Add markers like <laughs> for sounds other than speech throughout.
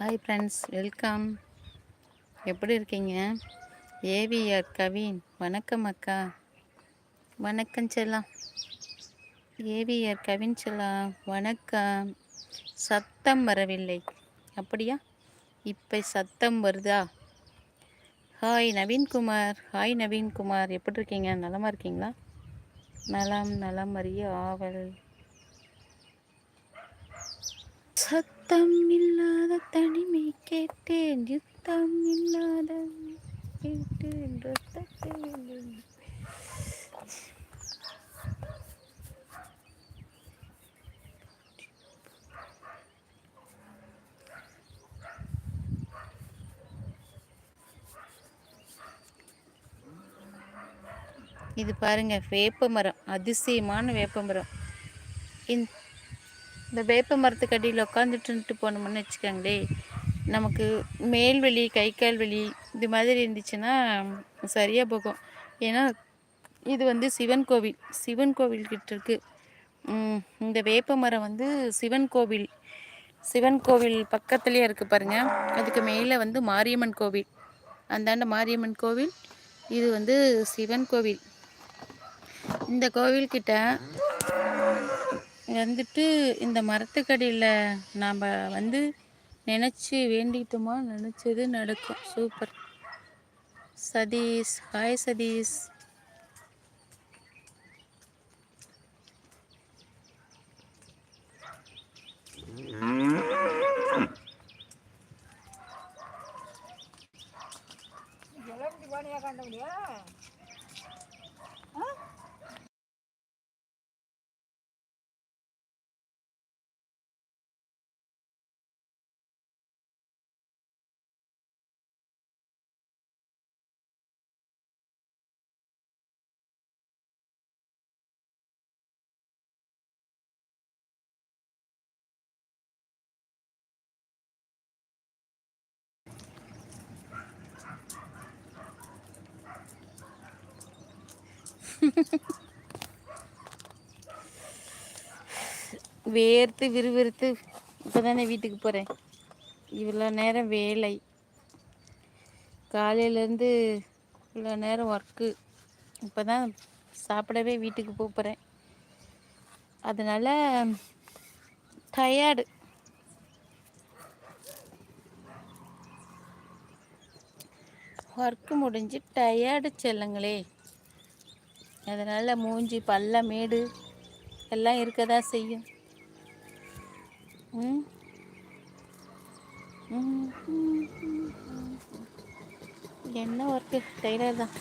Hi friends welcome எப்படி இருக்கீங்க? AVR Kavin வணக்கம் அக்கா. வணக்கம் செல்லாம். ஏவிஆர் கவின் செல்லாம். வணக்கம். சத்தம் வரவில்லை. அப்படியா? இப்போ சத்தம் வருதா? ஹாய் நவீன்குமார் ஹாய் நவீன்குமார் எப்படி இருக்கீங்க? நலமாக இருக்கீங்களா? நலம் நலம் அறிய ஆவல். யுத்தம் இல்லாத தனிமை கேட்டேன் யுத்தம் இல்லாத கேட்டேன் ரத்தத்தை இது பாருங்க வேப்ப மரம் அதிசயமான வேப்ப மரம் இந்த வேப்ப மரத்துக்கு அடியில் உட்காந்துட்டு போனோம்னு வச்சுக்கோங்களே நமக்கு மேல் வலி கை கால் வலி இது மாதிரி இருந்துச்சுன்னா சரியாக போகும். ஏன்னா இது வந்து சிவன் கோவில் சிவன் கோவில் கிட்ட இருக்கு. இந்த வேப்ப மரம் வந்து சிவன் கோவில் சிவன் கோவில் பக்கத்துலேயே இருக்குது பாருங்கள் அதுக்கு மேலே வந்து மாரியம்மன் கோவில். அந்தாண்ட மாரியம்மன் கோவில் இது வந்து சிவன் கோவில். இந்த கோவில்கிட்ட வந்துட்டு இந்த மரத்துக்கடியில் நாம் வந்து நினச்சி வேண்டிட்டோமா நினச்சது நடக்கும். சூப்பர். சதீஷ். ஹாய் சதீஷ். கண்ட <laughs> வேர்த்து விறுவிறுத்து இப்போ தானே வீட்டுக்கு போகிறேன் இவ்வளோ நேரம் வேலை. காலையிலேருந்து இவ்வளோ நேரம் ஒர்க்கு இப்போ தான் சாப்பிடவே வீட்டுக்கு போகிறேன் அதனால் டயர்டு ஒர்க்கு முடிஞ்சு டயர்டு செல்லுங்களே. அதனால் மூஞ்சி பல்ல மேடு எல்லாம் இருக்க தான் செய்யும் என்ன ஒர்க்கு டெய்லர் தான்.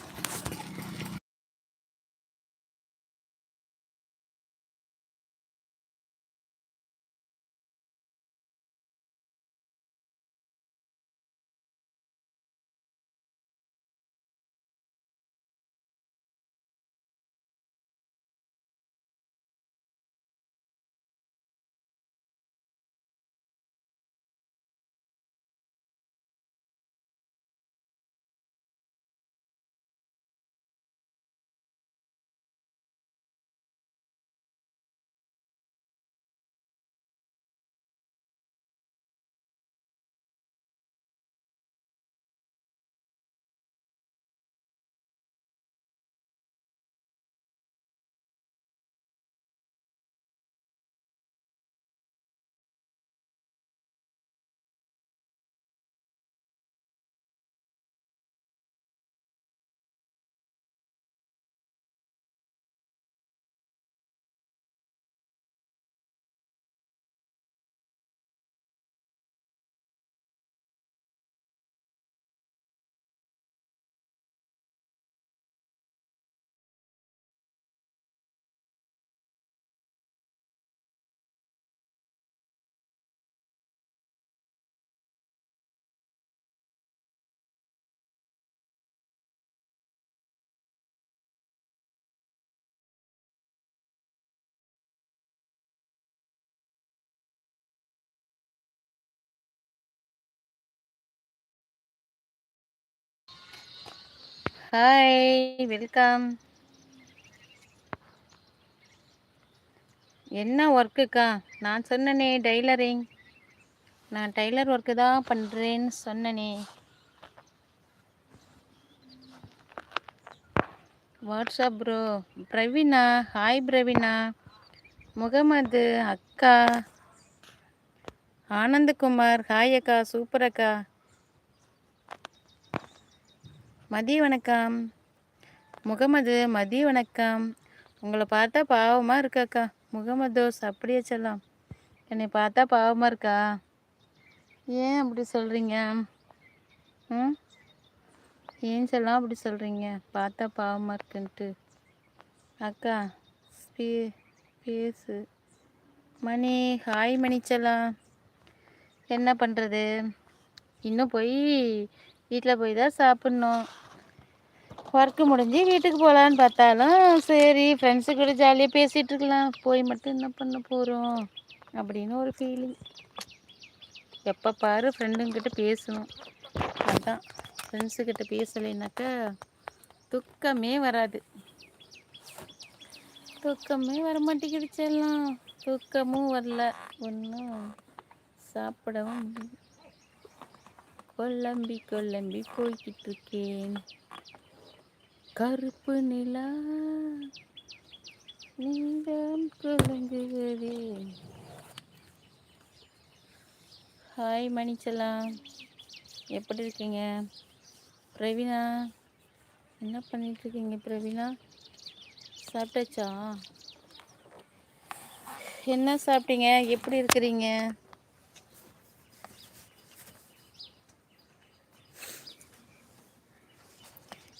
ஹாய் வெல்கம் என்ன ஒர்க்குக்கா நான் சொன்னனே டெய்லரிங் நான் டைலர் ஒர்க்கு தான் பண்ணுறேன்னு சொன்னனே. WhatsApp bro Praveena hi Praveena. Mohammed அக்கா. ஆனந்தகுமார் ஹாய் அக்கா சூப்பர் அக்கா. மதிய வணக்கம். முகமது மதிய வணக்கம். உங்களை பார்த்தா பாவமாக இருக்காக்கா. முகமதோஸ் அப்படியே செல்லம். என்னை பார்த்தா பாவமாக இருக்கா? ஏன் அப்படி சொல்கிறீங்க ம்? ஏன் செல்லாம் அப்படி சொல்கிறீங்க பார்த்தா பாவமாக இருக்குன்ட்டு. அக்கா பே பேசு. மணி ஹாய் மணிச்செல்லாம் என்ன பண்ணுறது இன்னும் போய் வீட்டில் போய் தான் சாப்பிட்ணும். ஒர்க்கு முடிஞ்சு வீட்டுக்கு போகலான்னு பார்த்தாலும் சரி ஃப்ரெண்ட்ஸு கூட ஜாலியாக பேசிகிட்டு இருக்கலாம். போய் மட்டும் என்ன பண்ண போகிறோம் அப்படின்னு ஒரு ஃபீலிங் எப்போ பாரு ஃப்ரெண்டுங்கிட்ட பேசணும். அதுதான் ஃப்ரெண்ட்ஸுக்கிட்ட பேசலைனாக்கா துக்கமே வராது. தூக்கமே வர மாட்டேங்கிடுச்செல்லாம் தூக்கமும் வரல. ஒன்றும் சாப்பிடவும் முடியும் கொல்லம்பி கொல்லம்பி போய்கிட்டு இருக்கேன் கருப்பு நிலா நீதான் குழங்குகிறே ஹாய் மணிச்சலாம் எப்படி இருக்கீங்க? பிரவீனா என்ன பண்ணிகிட்ருக்கீங்க பிரவீனா? சாப்பிட்டாச்சா? என்ன சாப்பிட்டீங்க? எப்படி இருக்கிறீங்க?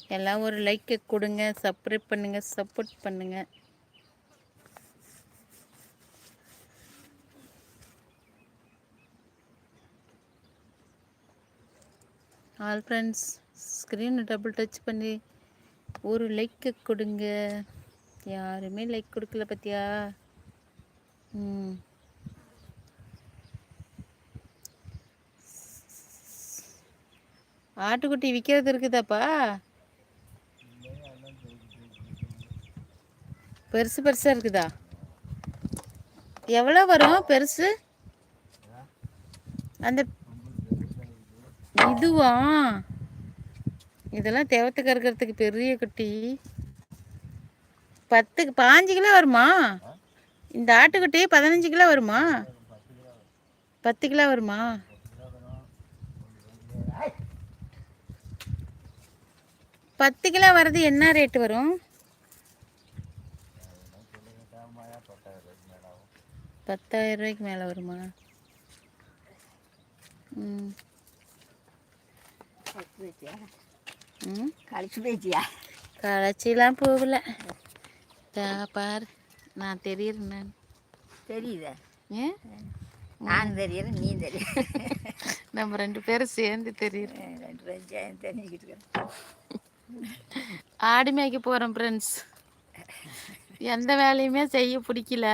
எல்லாம் ஒரு லைக்கை கொடுங்க சப்ஸ்கிரைப் பண்ணுங்கள் சப்போர்ட் பண்ணுங்கள் ஆல் ஃப்ரெண்ட்ஸ் ஸ்க்ரீனை டபுள் டச் பண்ணி ஒரு லைக்கு கொடுங்க. யாருமே லைக் கொடுக்கல பார்த்தியா ம். ஆட்டுக்குட்டி விற்கிறது இருக்குதாப்பா? பெருசு பெருசாக இருக்குதா? எவ்வளோ வரும் பெருசு? அந்த இதுவா? இதெல்லாம் தேவத்துக்கு இருக்கிறதுக்கு பெரிய குட்டி. பத்துக்கு பாஞ்சு கிலோ வருமா? இந்த ஆட்டுக்குட்டி பதினஞ்சு கிலோ வருமா? பத்து கிலோ வருமா? பத்து கிலோ வர்றது என்ன ரேட்டு வரும்? பத்தாயிரம் ரூபாய்க்கு மேலே வருமா? ம். ம்? கழிச்சு போயிட்டியா? களைச்சிலாம் போகல. பார் நான் தெரியுறேன் நான் தெரியுதா? ஏன் நான் தெரியறேன் நீ தெரிய நம்ம ரெண்டு பேரும் சேர்ந்து தெரியுது. ரெண்டு பேரும் சேர்ந்து தெரிஞ்சுக்கிட்டு. ஆடு மேய்க்க போகிறோம் ஃப்ரெண்ட்ஸ் எந்த வேலையுமே செய்ய பிடிக்கல.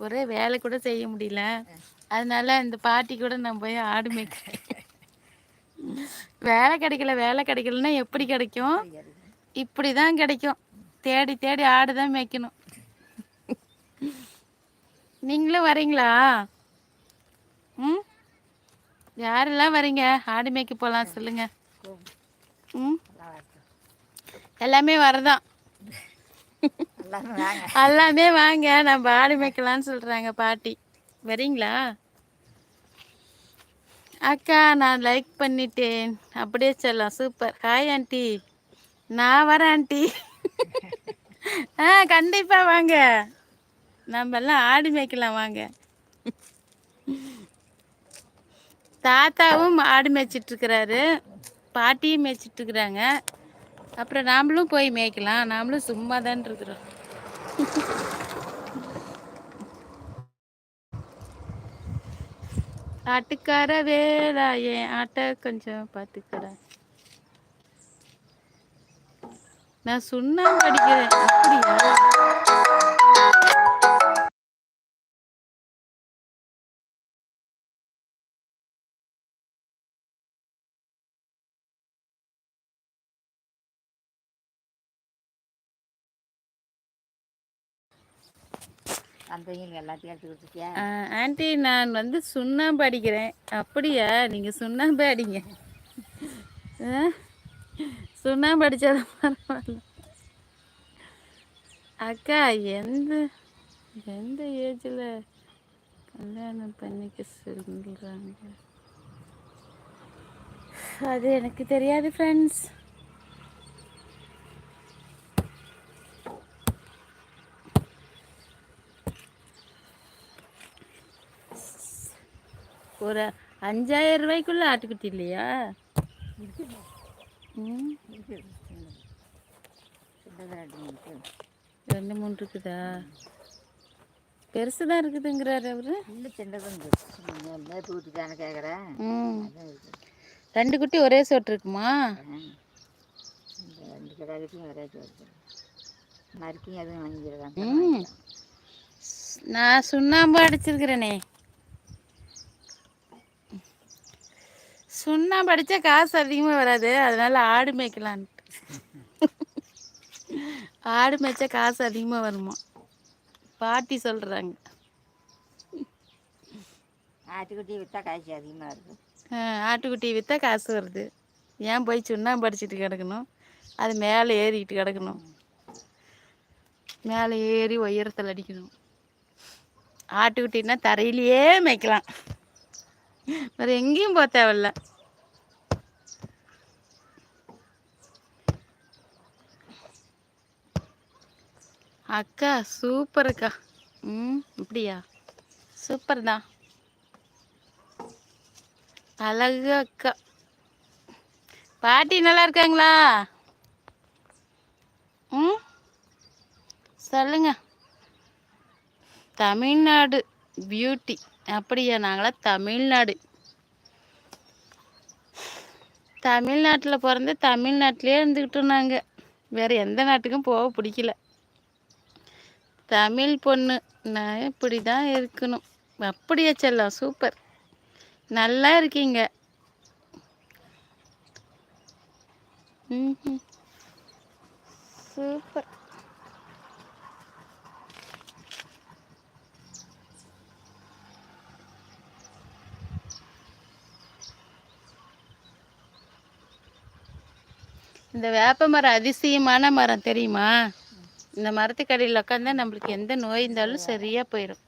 ஒரே வேலை கூட செய்ய முடியல. அதனால இந்த பாட்டி கூட நான் போய் ஆடு மேய்க்கிறேன் <laughs> வேலை கிடைக்கல வேலை கிடைக்கலன்னா எப்படி கிடைக்கும்? இப்படி தான் கிடைக்கும். தேடி தேடி ஆடு தான் மேய்க்கணும். <laughs> நீங்களும் வரீங்களா? ம்? யாரெல்லாம் வரீங்க? ஆடு மேய்க்க போகலாம் சொல்லுங்க. ம்? எல்லாமே வரதான். எல்லாமே வாங்க நம்ம ஆடு மேய்க்கலாம்னு சொல்றாங்க பாட்டி. வரீங்களா? அக்கா நான் லைக் பண்ணிட்டேன். அப்படியே சொல்லலாம். சூப்பர் ஹாய் ஆண்டி நான் வரேன் ஆண்டி <laughs> ஆ கண்டிப்பா வாங்க. நம்ம எல்லாம் ஆடு மேய்க்கலாம் வாங்க. தாத்தாவும் ஆடு மேய்ச்சிட்டு இருக்கிறாரு பாட்டியும் மேய்ச்சிட்டு இருக்கிறாங்க அப்புறம் நாமளும் போய் மேய்க்கலாம். நாமளும் சும்மா தான் இருக்கிறோம் ஆட்டுக்கார வேலா என் ஆட்டை கொஞ்சம் பார்த்துக்கடா. நான் சுண்ணாம்பு அடிக்கிறேன். அப்படியா? ஆண்டி நான் வந்து சுண்ணாம்பு அடிக்கிறேன் அப்படியா? நீங்கள் சுண்ணாம்பு அடிங்க ஆ? சுண்ணாம்பு அடிச்சாதான் பரவாயில்ல. அக்கா எந்த எந்த ஏஜில் கல்யாணம் பண்ணிக்க சொல்கிறாங்க அது எனக்கு தெரியாது ஃப்ரெண்ட்ஸ் ஒரு அஞ்சாயிரம் ரூபாய்க்குள்ள ஆட்டுக்குட்டி இல்லையா? ரெண்டு மூணு இருக்குதா? பெருசு தான் இருக்குதுங்கிறாரு அவரு. இல்லை வீட்டுக்கான கேட்குறேன் ரெண்டு குட்டி ஒரே சோட்டு இருக்குமா? ரெண்டு கிடாக்கிட்டையும் ஒரே வருது மறுக்கையும் எதுவும் ம். வாங்கிக்கிறாங்க நான் சுண்ணாம்பு அடிச்சிருக்கிறேனே. சுண்ணாம்பு அடித்தா காசு அதிகமாக வராது. அதனால ஆடு மேய்க்கலான்ட்டு. ஆடு மேய்ச்சா காசு அதிகமாக வருமா? பாட்டி சொல்கிறாங்க ஆட்டுக்குட்டி விற்றா காய்ச்சி அதிகமாக இருக்கும் ஆட்டுக்குட்டி விற்றா காசு வருது. ஏன் போய் சுண்ணாம்பு அடிச்சிட்டு கிடக்கணும்? அது மேலே ஏறிக்கிட்டு கிடக்கணும். மேலே ஏறி உயரத்தில் அடிக்கணும். ஆட்டுக்குட்டின்னா தரையிலேயே மேய்க்கலாம். வேறு எங்கேயும் போக தேவையில்ல. அக்கா சூப்பர் அக்கா ம் அப்படியா? சூப்பர் தான் அழகு அக்கா. பாட்டி நல்லா இருக்காங்களா? ம்? சொல்லுங்க. தமிழ்நாடு பியூட்டி. அப்படியா? நாங்களாம் தமிழ்நாடு. தமிழ்நாட்டில் பிறந்து தமிழ்நாட்டிலே இருந்துக்கிட்டோம் நாங்கள் வேறு எந்த நாட்டுக்கும் போக பிடிக்கல. தமிழ் பொண்ணு. நான் இப்படி தான் இருக்கணும். அப்படியே செல்லம் சூப்பர். நல்லா இருக்கீங்க. சூப்பர். இந்த வேப்ப மரம் அதிசயமான மரம் தெரியுமா? இந்த மரத்துக்கடியில் உட்காந்தா நம்மளுக்கு எந்த நோய் இருந்தாலும் சரியாக போயிடும்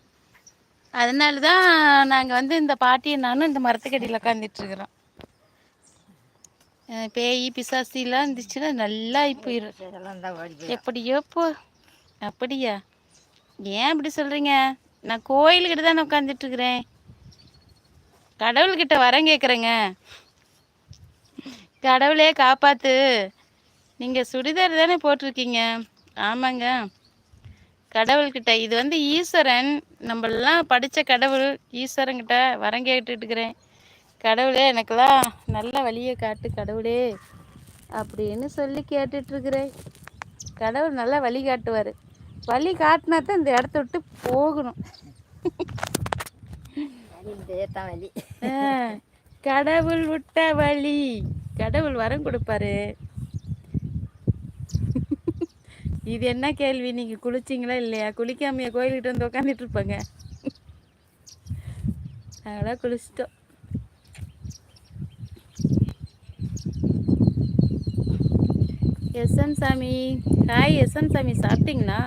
அதனால தான் நாங்கள் வந்து இந்த பாட்டியை நானும் இந்த மரத்துக்கடியில் உட்காந்துட்டுருக்குறோம் பேய் பிசாசிலாம் இருந்துச்சுன்னா நல்லா போயிடும் எப்படியோ போ. அப்படியா? ஏன் அப்படி சொல்கிறீங்க நான் கோயிலுக்கிட்ட தானே உட்காந்துட்ருக்குறேன் கடவுள்கிட்ட வரம் கேட்குறேங்க கடவுளே காப்பாற்று நீங்கள் சுடிதார் தானே போட்டிருக்கீங்க? ஆமாங்க. கடவுள்கிட்ட இது வந்து ஈஸ்வரன். நம்மளெல்லாம் படித்த கடவுள் ஈஸ்வரன்கிட்ட வரம் கேட்டுட்டு இருக்கிறேன் கடவுளே எனக்கெல்லாம் நல்ல வழியை காட்டு கடவுளே அப்படின்னு சொல்லி கேட்டுட்ருக்கிறேன் கடவுள் நல்லா வழி காட்டுவார். வழி காட்டினா தான் இந்த இடத்த விட்டு போகணும். ஆ, கடவுள் விட்ட வழி. கடவுள் வரம் கொடுப்பாரு. இது என்ன கேள்வி? நீங்க குளிச்சிங்களா இல்லையா? குளிக்காமையா கோயில்கிட்ட வந்து உட்காந்துட்டு இருப்பாங்க அதெல்லாம் குளிச்சிட்டோம். SN Sami hi SN Sami சாப்பிட்டீங்களா?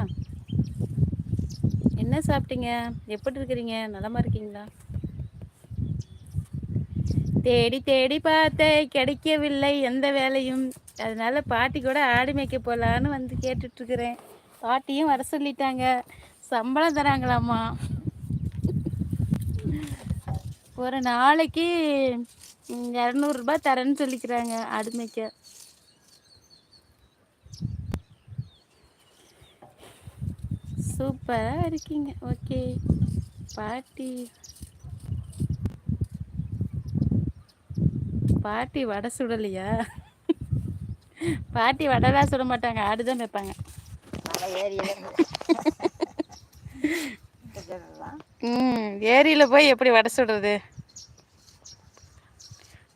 என்ன சாப்பிட்டீங்க? எப்படி இருக்கிறீங்க நலமா இருக்கீங்களா? தேடி தேடி பார்த்தேன் கிடைக்கவில்லை எந்த வேலையும். அதனால பாட்டி கூட ஆடு மேய்க்க போகலான்னு வந்து கேட்டுட்ருக்குறேன். பாட்டியும் வர சொல்லிட்டாங்க. சம்பளம் தராங்களாம்மா. ஒரு நாளைக்கு இரநூறுபா தரேன்னு சொல்லிக்கிறாங்க ஆடு மேய்க்க. சூப்பராக இருக்கீங்க. ஓகே. பாட்டி. பாட்டி வடை சுடலையா? பாட்டி வடைலாம் சுட மாட்டாங்க ஆடு தான் வைப்பாங்க ம் ஏரியில் போய் எப்படி வடை சுடுறது?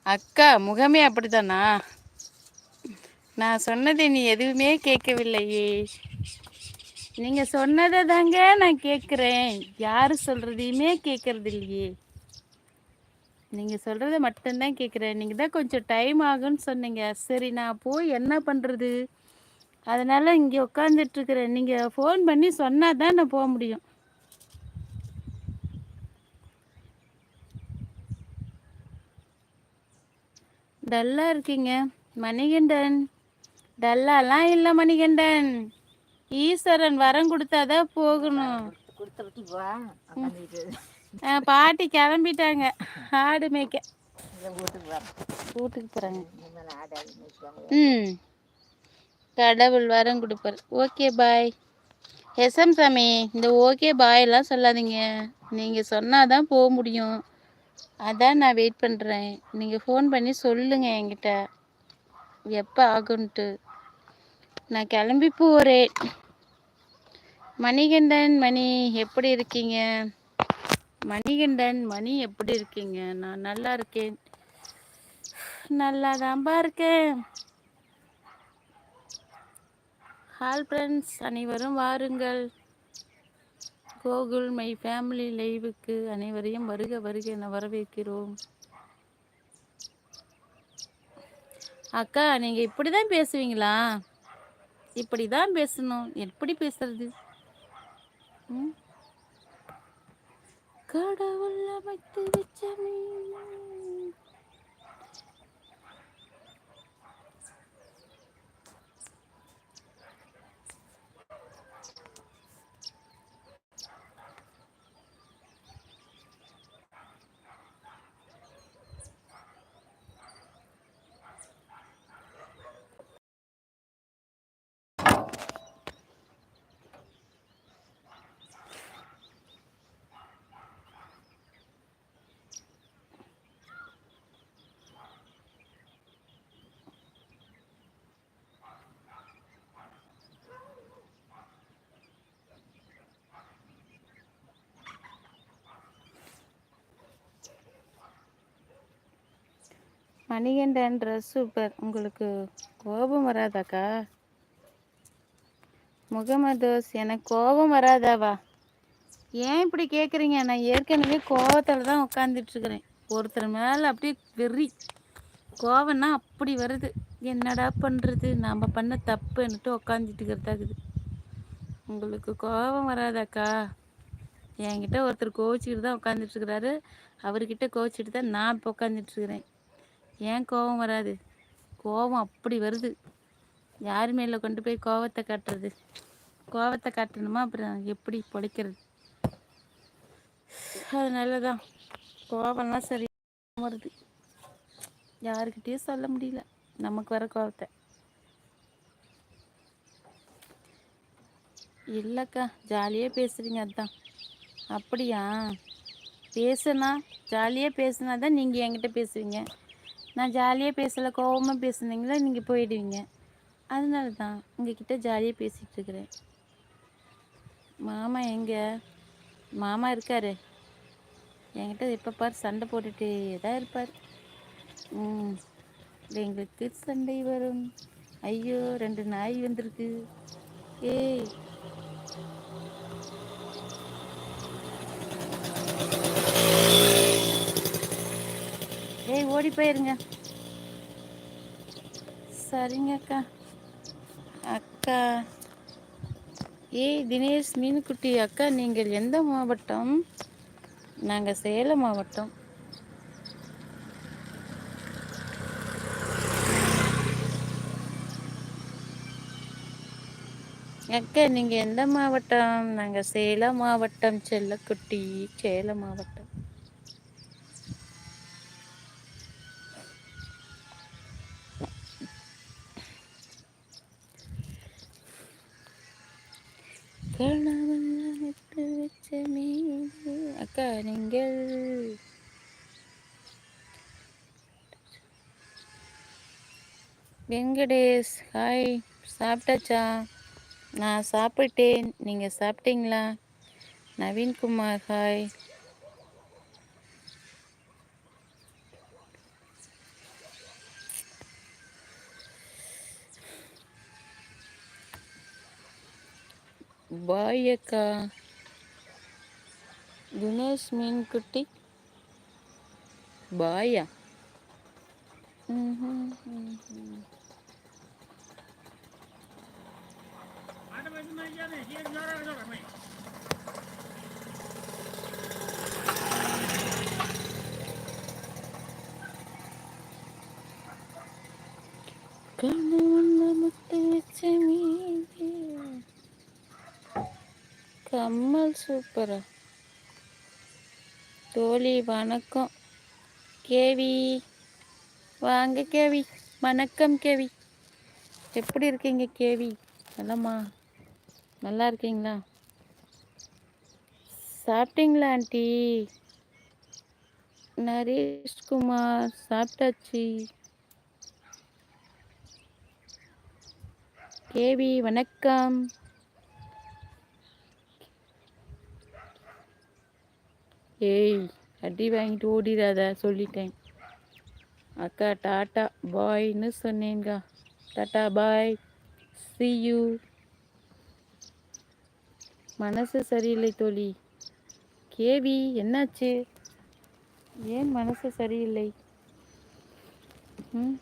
அக்கா முகமே அப்படித்தானா? நான் சொன்னதை நீ எதுவுமே கேட்கவில்லையே. நீங்க சொன்னதை தாங்க நான் கேட்குறேன். யாரு சொல்றதையுமே கேட்கறது இல்லையே நீங்கள் சொல்கிறத மட்டும்தான் கேட்குறேன் நீங்கள் தான் கொஞ்சம் டைம் ஆகும்னு சொன்னீங்க. சரி நான் போய் என்ன பண்ணுறது அதனால் இங்கே உட்காந்துட்ருக்குறேன் நீங்கள் ஃபோன் பண்ணி சொன்னால் தான் நான் போக முடியும். டல்லா இருக்கீங்க மணிகண்டன். டல்லாலாம் இல்லை மணிகண்டன். ஈஸ்வரன் வரம் கொடுத்தாதான் போகணும். வா பாட்டி கிளம்பிட்டாங்க. ஆடு மேய்க்க. வீட்டுக்கு போகிறாங்க ம். கடவுள் வரம் கொடுப்பார். Okay bye. எஸ்எம் சாமி இந்த ஓகே பாயெல்லாம் சொல்லாதீங்க. நீங்கள் சொன்னாதான் போக முடியும். அதான் நான் வெயிட் பண்ணுறேன் நீங்கள் ஃபோன் பண்ணி சொல்லுங்கள் என்கிட்ட. எப்போ ஆகுன்ட்டு நான் கிளம்பி போகிறேன் மணிகண்டன் மணி எப்படி இருக்கீங்க? மணிகண்டன் மணி எப்படி இருக்கீங்க? நான் நல்லா இருக்கேன். நல்லா தான்பா இருக்கேன். ஹால் ஃப்ரெண்ட்ஸ் அனைவரும் வாருங்கள். கோகுல் மை ஃபேமிலி லைவுக்கு அனைவரையும் வருக வருக என வரவேற்கிறோம். அக்கா நீங்கள் இப்படி தான் பேசுவீங்களா? இப்படி தான் பேசணும். எப்படி பேசுறது? ம்? கடவுள் அமைத்து வச்ச மணிகண்டன் ட்ரெஸ் சூப்பர் உங்களுக்கு கோபம் வராதாக்கா? முகமதோஸ் எனக்கு கோபம் வராதாவா? ஏன் இப்படி கேட்குறீங்க நான் ஏற்கனவே கோபத்தில் தான் உட்காந்துட்ருக்குறேன் ஒருத்தர் மேலே அப்படியே வெறி கோவம்னா அப்படி வருது. என்னடா பண்ணுறது நாம் பண்ண தப்புன்னுட்டு உட்காந்துட்டு இருக்கிறதாக்குது உங்களுக்கு கோபம் வராதாக்கா? என்கிட்ட ஒருத்தர் கோவிச்சுக்கிட்டு தான் உட்காந்துட்டுருக்கிறாரு அவர்கிட்ட கோவிச்சுட்டு தான் நான் இப்போ உட்காந்துட்டுருக்குறேன் ஏன் கோபம் வராது? கோபம் அப்படி வருது. யார் மேலே கொண்டு போய் கோவத்தை காட்டுறது? கோபத்தை காட்டணுமா? அப்புறம் எப்படி பொழைக்கிறது? அதனால தான் கோபம்லாம் சரி வருது. யாருக்கிட்டேயும் சொல்ல முடியல. நமக்கு வர கோபத்தை இல்லைக்கா ஜாலியாக பேசுகிறீங்க அதுதான் அப்படியா? பேசுனா ஜாலியாக பேசுனா தான் நீங்கள் என்கிட்ட பேசுவீங்க. நான் ஜாலியாக பேசலை கோபமாக பேசுனீங்களா நீங்கள் போயிடுவீங்க. அதனால தான் உங்ககிட்ட ஜாலியாக பேசிகிட்டு இருக்கிறேன். மாமா எங்கே? மாமா இருக்காரு. என்கிட்ட எப்போ பார் சண்டை போட்டுகிட்டே தான் இருப்பார். ம் எங்களுக்கு சண்டை வரும். ஐயோ ரெண்டு நாய் வந்திருக்கு. ஏய் ஏய் ஓடி போயிருங்க. சரிங்க அக்கா அக்கா. ஏய் தினேஷ் மீனுக்குட்டி அக்கா நீங்கள் எந்த மாவட்டம்? நாங்கள் சேலம் மாவட்டம். அக்கா நீங்கள் எந்த மாவட்டம்? நாங்கள் சேலம் மாவட்டம் செல்லக்குட்டி சேலம் மாவட்டம். வெங்கடேஷ் ஹாய் சாப்பிட்டாச்சா? நான் சாப்பிட்டேன். நீங்கள் சாப்பிட்டீங்களா? நவீன்குமார் ஹாய் பாய் அக்கா. தினேஷ் மீன்குட்டி பாயா கம்மல் சூப்பரா தோழி வணக்கம். கேவி வாங்க கேவி. வணக்கம் கேவி. எப்படி இருக்கீங்க கேவி? நலமா? நல்லா இருக்கீங்களா? சாப்பிட்டீங்களா ஆண்டி? நரேஷ்குமார் சாப்பிட்டாச்சு. கேவி வணக்கம். ஏய் அடி வாங்கிட்டு ஓடிடாத சொல்லிட்டேன். அக்கா டாட்டா பாய்னு சொன்னேங்கா டாட்டா பாய். சி யூ மனசு சரியில்லை தோழி. கேவி என்னாச்சு? ஏன் மனசு சரியில்லை? ம்?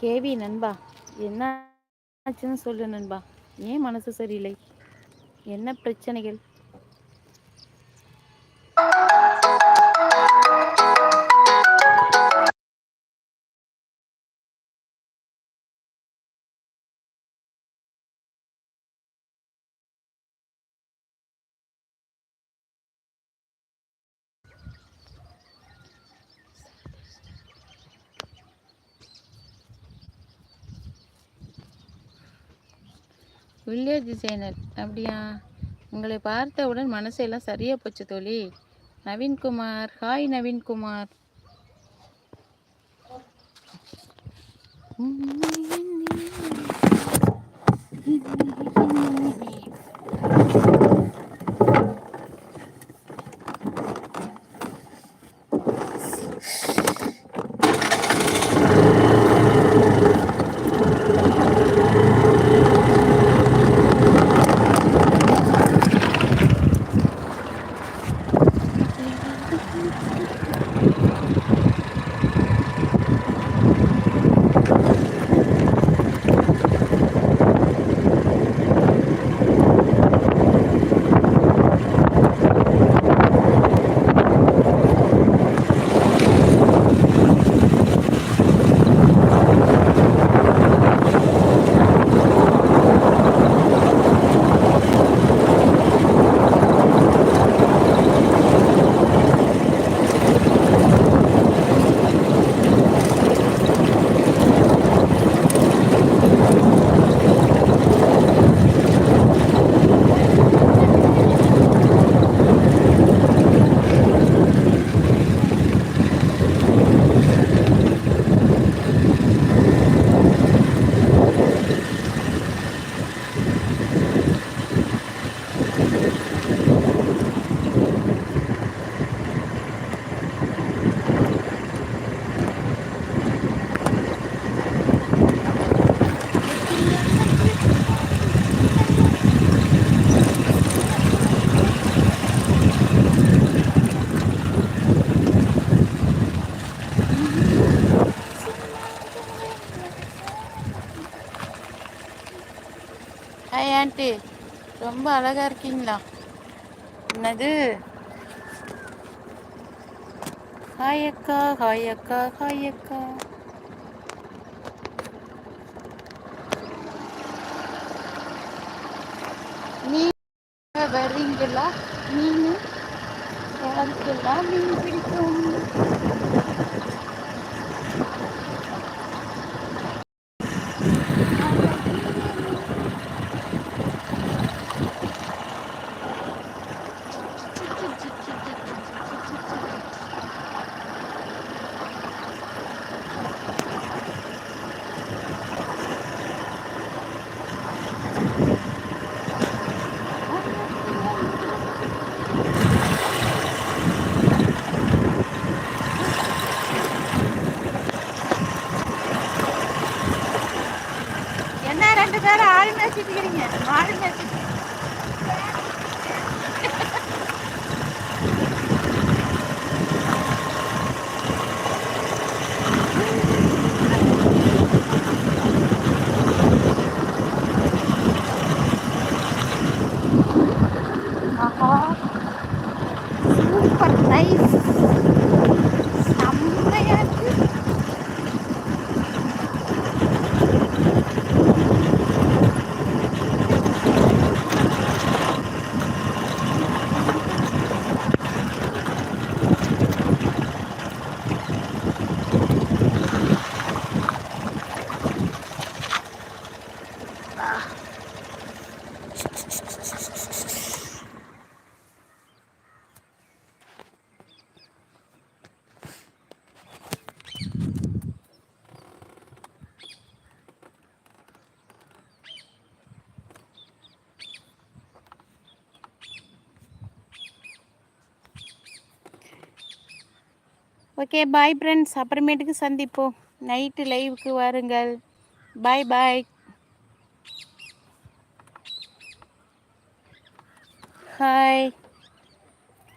கேவி நண்பா என்ன ஆச்சுன்னு சொல்லு நண்பா. ஏன் மனசு சரியில்லை? என்ன பிரச்சனைகள்? வில்லேஜ் சேனல் அப்படியா? உங்களை பார்த்தவுடன் மனசெல்லாம் சரியா போச்சு தோழி. Naveenkumar hi Naveenkumar. Hi aunty. ரொம்ப அழகா இருக்கீங்களா? என்னது? ஹாய் அக்கா ஹாய் அக்கா ஹாய் அக்கா. நீங்க வர்றீங்களா? மீன் யாருக்கெல்லாம் மீன் பிடிக்கும். நிற்கிறீங்க வாருங்க ஓகே பாய் ஃப்ரெண்ட்ஸ் அப்புறமேட்டுக்கு சந்திப்போம். நைட்டு லைவுக்கு வாருங்கள். பாய் பாய் ஹாய்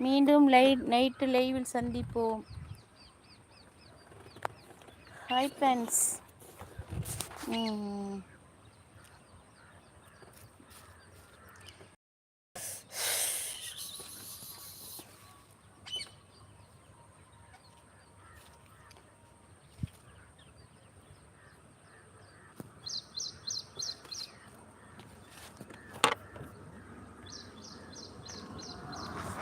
மீண்டும் லை நைட்டு லைவில் சந்திப்போம். ஹாய் ஃப்ரெண்ட்ஸ் ம்.